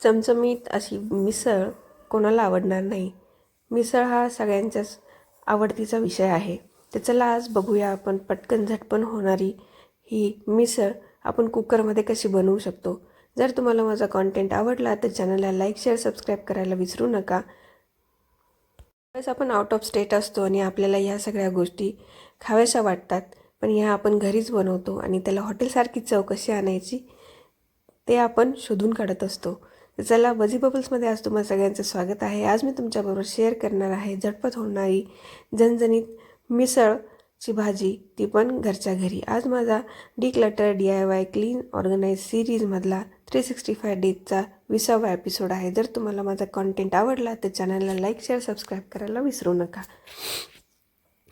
चमचमीत अशी मिसळ कोणाला आवडणार नाही. मिसळ हा सगळ्यांच्याच आवडतीचा विषय आहे. तर चला आज बघूया आपण पटकन झटपण होणारी ही मिसळ आपण कुकरमध्ये कशी बनवू शकतो. जर तुम्हाला माझा कॉन्टेंट आवडला तर चॅनलला लाईक शेअर सबस्क्राईब करायला विसरू नका. बस आपण आउट ऑफ स्टेट असतो आणि आपल्याला ह्या सगळ्या गोष्टी खाव्याशा वाटतात. पण ह्या आपण घरीच बनवतो आणि त्याला हॉटेलसारखी चव कशी आणायची ते आपण शोधून काढत असतो. चला बजी बबल्समध्ये आज तुम्हाला सगळ्यांचं स्वागत आहे. आज मी तुमच्याबरोबर शेअर करणार आहे झटपट होणारी झणझणीत मिसळची भाजी. ती पण घरच्या घरी. आज माझा declutter D I Y clean organise सिरीजमधला three sixty five डेजचा विसावा एपिसोड आहे. जर तुम्हाला माझा कॉन्टेंट आवडला तर चॅनलला लाईक शेअर सबस्क्राईब करायला विसरू नका.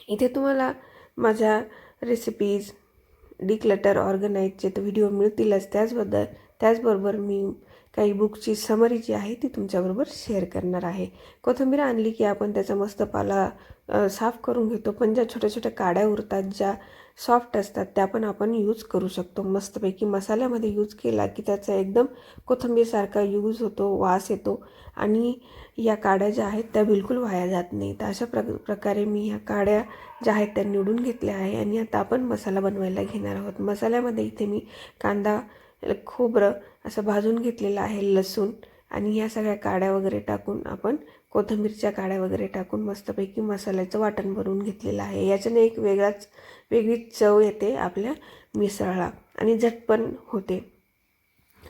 इथे तुम्हाला माझ्या रेसिपीज डिक्लटर ऑर्गनाईजचे तर व्हिडिओ मिळतीलच. त्याचबद्दल त्याचबरोबर मी काही बुकची समरी जी आहे ती तुमच्याबरोबर शेअर करणार आहे. कोथिंबीर आणली की आपण त्याचा मस्त पाला साफ करून घेतो. पण ज्या छोट्या छोट्या काड्या उरतात ज्या सॉफ्ट असतात त्या पण आपण यूज करू शकतो. मस्तपैकी मसाल्यामध्ये यूज केला की त्याचा एकदम कोथिंबीरसारखा यूज होतो वास येतो. आणि या काड्या ज्या आहेत त्या बिलकुल वाया जात नाही तर अशा प्र प्रकारे मी ह्या काड्या ज्या आहेत त्या निवडून घेतल्या आहे. आणि आता आपण मसाला बनवायला घेणार आहोत. मसाल्यामध्ये इथे मी कांदा खोबरं असं भाजून घेतलेलं आहे लसूण आणि ह्या सगळ्या काड्या वगैरे टाकून आपण कोथिंबीरच्या काड्या वगैरे टाकून मस्तपैकी मसाल्याचं वाटण बनवून घेतलेलं आहे. याच्याने एक वेगळाच वेगळी चव येते आपल्या मिसळला आणि झटपण होते.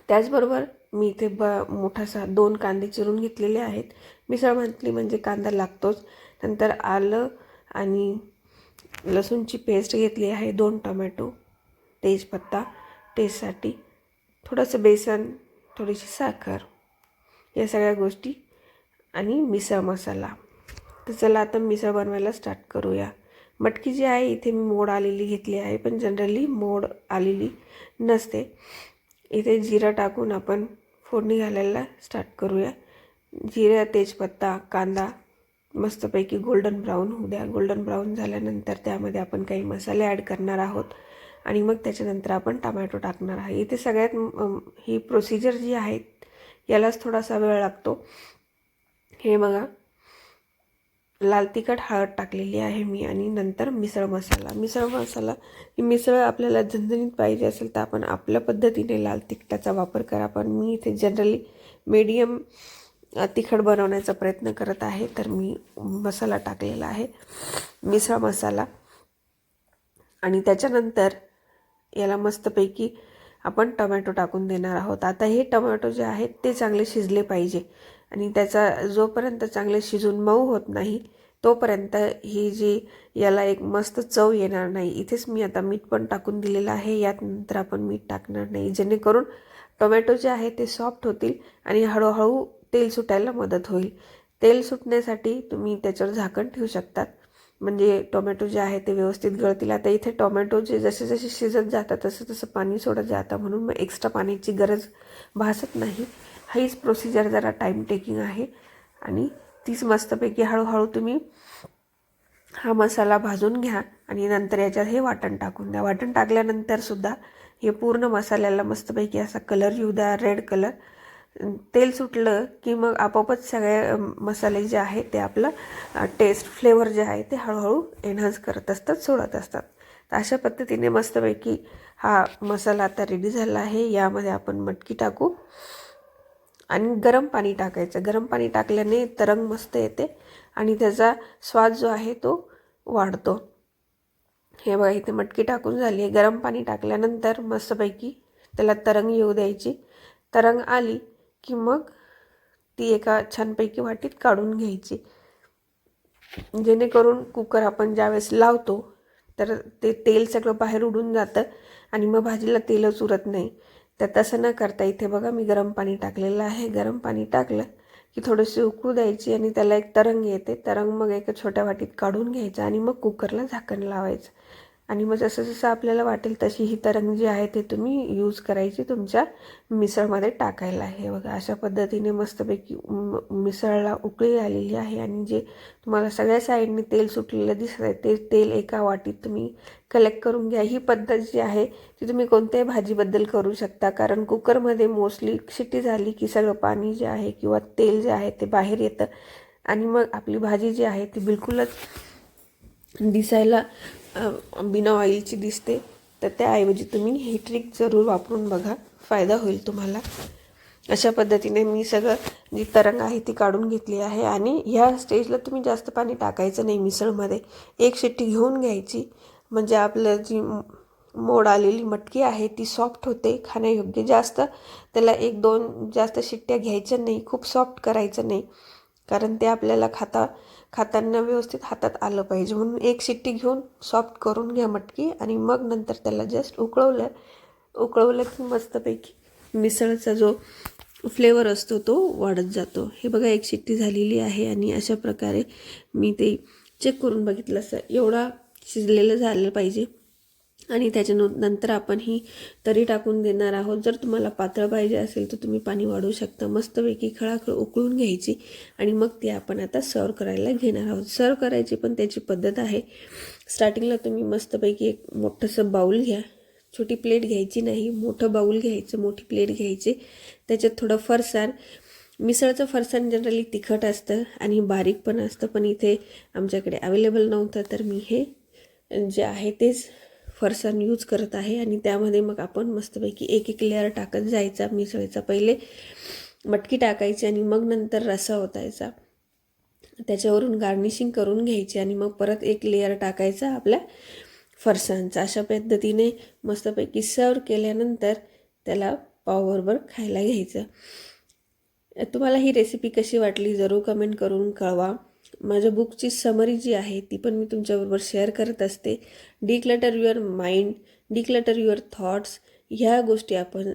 त्याचबरोबर मी इथे ब मोठासा दोन कांदे चिरून घेतलेले आहेत. मिसळ म्हटली म्हणजे कांदा लागतोच. नंतर आलं आणि लसूणची पेस्ट घेतली आहे. दोन टोमॅटो तेजपत्ता टेस्टसाठी थोडंसं बेसन थोडीशी साखर या सगळ्या गोष्टी आणि मिसळ मसाला. तर चला आता मिसळ बनवायला स्टार्ट करूया. मटकी जी आहे इथे मी मोड आलेली घेतली आहे पण जनरली मोड आलेली नसते. इथे जिरा टाकून आपण फोडणी घालायला स्टार्ट करूया. जिरा तेजपत्ता कांदा मस्तपैकी गोल्डन ब्राऊन होऊ द्या. गोल्डन ब्राऊन झाल्यानंतर त्यामध्ये आपण काही मसाले ॲड करणार आहोत. आणि मग त्याच्यानंतर आपण टमॅटो टाकणार आहे. इथे सगळ्यात ही प्रोसिजर जी आहे यालाच थोडासा वेळ लागतो. हे बघा. लाल तिखट हळद टाकलेली आहे मी आणि नंतर मिसळ मसाला. मिसळ मसाला ही मिसळ आपल्याला झणझणीत पाहिजे असेल तर आपण आपल्या पद्धतीने लाल तिखटाचा वापर करा. पण मी इथे जनरली मीडियम तिखट बनवण्याचा प्रयत्न करत आहे. तर मी मसाला टाकलेला आहे. मिसळ मसाला. आणि त्याच्यानंतर याला मस्तपैकी आपण टोमॅटो टाकून देणार आहोत. आता हे टोमॅटो जे आहेत ते चांगले शिजले पाहिजे. आणि त्याचा जोपर्यंत चांगले शिजून मऊ होत नाही तोपर्यंत ही जी याला एक मस्त चव येणार नाही. इथेच मी आता मीठ पण टाकून दिलेलं आहे. यात नंतर आपण मीठ टाकणार नाही. जेणेकरून टोमॅटो जे आहे ते सॉफ्ट होतील आणि हळूहळू तेल सुटायला मदत होईल. तेल सुटण्यासाठी तुम्ही त्याच्यावर झाकण ठेवू शकतात. म्हणजे टोमॅटो जे आहे ते व्यवस्थित गळतील. आता इथे टोमॅटो जे जसे जसे शिजत जातात तसं तसं पाणी सोडत जातं. म्हणून मग एक्स्ट्रा पाण्याची गरज भासत नाही. हीच प्रोसिजर जरा टाईम टेकिंग आहे. आणि तीच मस्तपैकी हळूहळू तुम्ही हा मसाला भाजून घ्या आणि नंतर याच्यात हे वाटण टाकून द्या. वाटण टाकल्यानंतर सुद्धा हे पूर्ण मसाल्याला मस्तपैकी असा कलर येऊ द्या. रेड कलर तेल सुटलं की मग आपोआपच सगळे मसाले जे आहे ते आपलं टेस्ट फ्लेवर जे आहे ते हळूहळू एन्हान्स करत असतात सोडत असतात. तर अशा पद्धतीने मस्तपैकी हा मसाला आता रेडी झाला आहे. यामध्ये आपण मटकी टाकू आणि गरम पाणी टाकायचं. गरम पाणी टाकल्याने तरंग मस्त येते आणि त्याचा स्वाद जो आहे तो वाढतो. हे बघा इथे मटकी टाकून झाली आहे. गरम पाणी टाकल्यानंतर मस्तपैकी त्याला तरंग येऊ द्यायची. तरंग आली की मग ती एका छानपैकी वाटीत काढून घ्यायची. जेणेकरून कुकर आपण ज्यावेळेस लावतो तर ते तेल सगळं बाहेर उडून जातं आणि मग भाजीला तेलच उरत नाही. तर तसं न करता इथे बघा मी गरम पाणी टाकलेलं आहे. गरम पाणी टाकलं की थोडीशी उकळू द्यायची आणि त्याला एक तरंग येते. तरंग मग एका छोट्या वाटीत काढून घ्यायचं आणि मग कुकरला झाकण लावायचं. आणि मग जसं जसं आपल्याला वाटेल तशी ही तरंग जी आहे ते तुम्ही यूज करायची तुमच्या मिसळमध्ये टाकायला आहे. बघा अशा पद्धतीने मस्तपैकी मिसळला उकळी आलेली आहे आणि जे तुम्हाला सगळ्या साईडने तेल सुटलेलं दिसत आहे ते तेल एका वाटीत तुम्ही कलेक्ट करून घ्या. ही पद्धत जी आहे ती तुम्ही कोणत्याही भाजीबद्दल करू शकता. कारण कुकरमध्ये मोस्टली शिट्टी झाली की सगळं पाणी जे आहे किंवा तेल जे आहे ते बाहेर येतं. आणि मग आपली भाजी जी आहे ती बिलकुलच दिसायला बिना ऑइलची दिसते. तर त्याऐवजी तुम्ही ही ट्रिक जरूर वापरून बघा. फायदा होईल तुम्हाला. अशा पद्धतीने मी सगळं जी तरंग आहे ती काढून घेतली आहे आणि ह्या स्टेजला तुम्ही जास्त पाणी टाकायचं नाही मिसळमध्ये. एक शिट्टी घेऊन घ्यायची. म्हणजे आपलं जी मोड आलेली मटकी आहे ती सॉफ्ट होते खाण्यायोग्य. जास्त त्याला एक दोन जास्त शिट्ट्या घ्यायच्या नाही खूप सॉफ्ट करायचं नाही. कारण ते आपल्याला खाता खाताना व्यवस्थित हातात आलं पाहिजे. म्हणून एक शिट्टी घेऊन सॉफ्ट करून घ्या मटकी आणि मग नंतर त्याला जस्ट उकळवलं उकळवलं की मस्तपैकी मिसळचा जो फ्लेवर असतो तो वाढत जातो. हे बघा एक शिट्टी झालेली आहे आणि अशा प्रकारे मी ते चेक करून बघितलं असं. एवढा शिजलेलं झालं पाहिजे. आणि त्याच्यान नंतर आपण ही तरी टाकून देणार आहोत. जर तुम्हाला पातळ पाहिजे असेल तर तुम्ही पाणी वाढवू शकता. मस्तपैकी खळाखळ उकळून घ्यायची आणि मग ती आपण आता सर्व करायला घेणार आहोत. सर्व करायची पण त्याची पद्धत आहे. स्टार्टिंगला तुम्ही मस्तपैकी एक मोठंसं बाऊल घ्या. छोटी प्लेट घ्यायची नाही. मोठं बाऊल घ्यायचं मोठी प्लेट घ्यायची. त्याच्यात थोडं फरसाण. मिसळचं फरसाण जनरली तिखट असतं आणि बारीक पण असतं पण इथे आमच्याकडे अवेलेबल नव्हतं तर मी हे जे आहे तेच फरसाण यूज करत आहे आणि त्यामध्ये मग आपण मस्तपैकी एक एक लेअर टाकत जायचा मिसळीचा. पहिले मटकी टाकायची आणि मग नंतर रस्सा ओतायचा. त्याच्यावरून गार्निशिंग करून घ्यायची आणि मग परत एक लेअर टाकायचा आपल्या फरसाणचा. अशा पद्धतीने मस्तपैकी सर्व केल्यानंतर त्याला पावबरोबर खायला घ्यायचं. तुम्हाला ही रेसिपी कशी वाटली जरूर कमेंट करून कळवा. माझ्या बुकची समरी जी आहे ती पण मी तुमच्याबरोबर शेअर करत असते. Declutter your mind declutter your thoughts ह्या गोष्टी आपण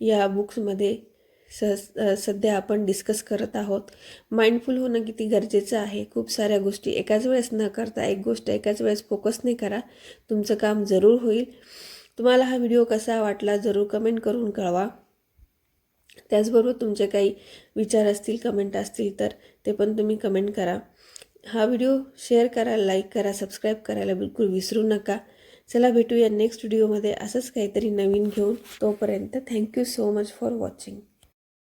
या बुक्समध्ये स सध्या आपण डिस्कस करत आहोत. माइंडफुल होणं किती गरजेचं आहे? खूप साऱ्या गोष्टी एकाच वेळेस न करता एक गोष्ट एकाच वेळेस फोकस नाही करा. तुमचं काम जरूर होईल. तुम्हाला हा व्हिडिओ कसा वाटला जरूर कमेंट करून कळवा. त्याचबरोबर तुमचे काही विचार असतील कमेंट असतील तर ते पण तुम्ही कमेंट करा. हा व्हिडिओ शेअर करा लाईक करा सबस्क्राईब करायला बिलकुल विसरू नका. चला भेटूया नेक्स्ट व्हिडिओमध्ये असंच काहीतरी नवीन घेऊन तोपर्यंत thank you so much for watching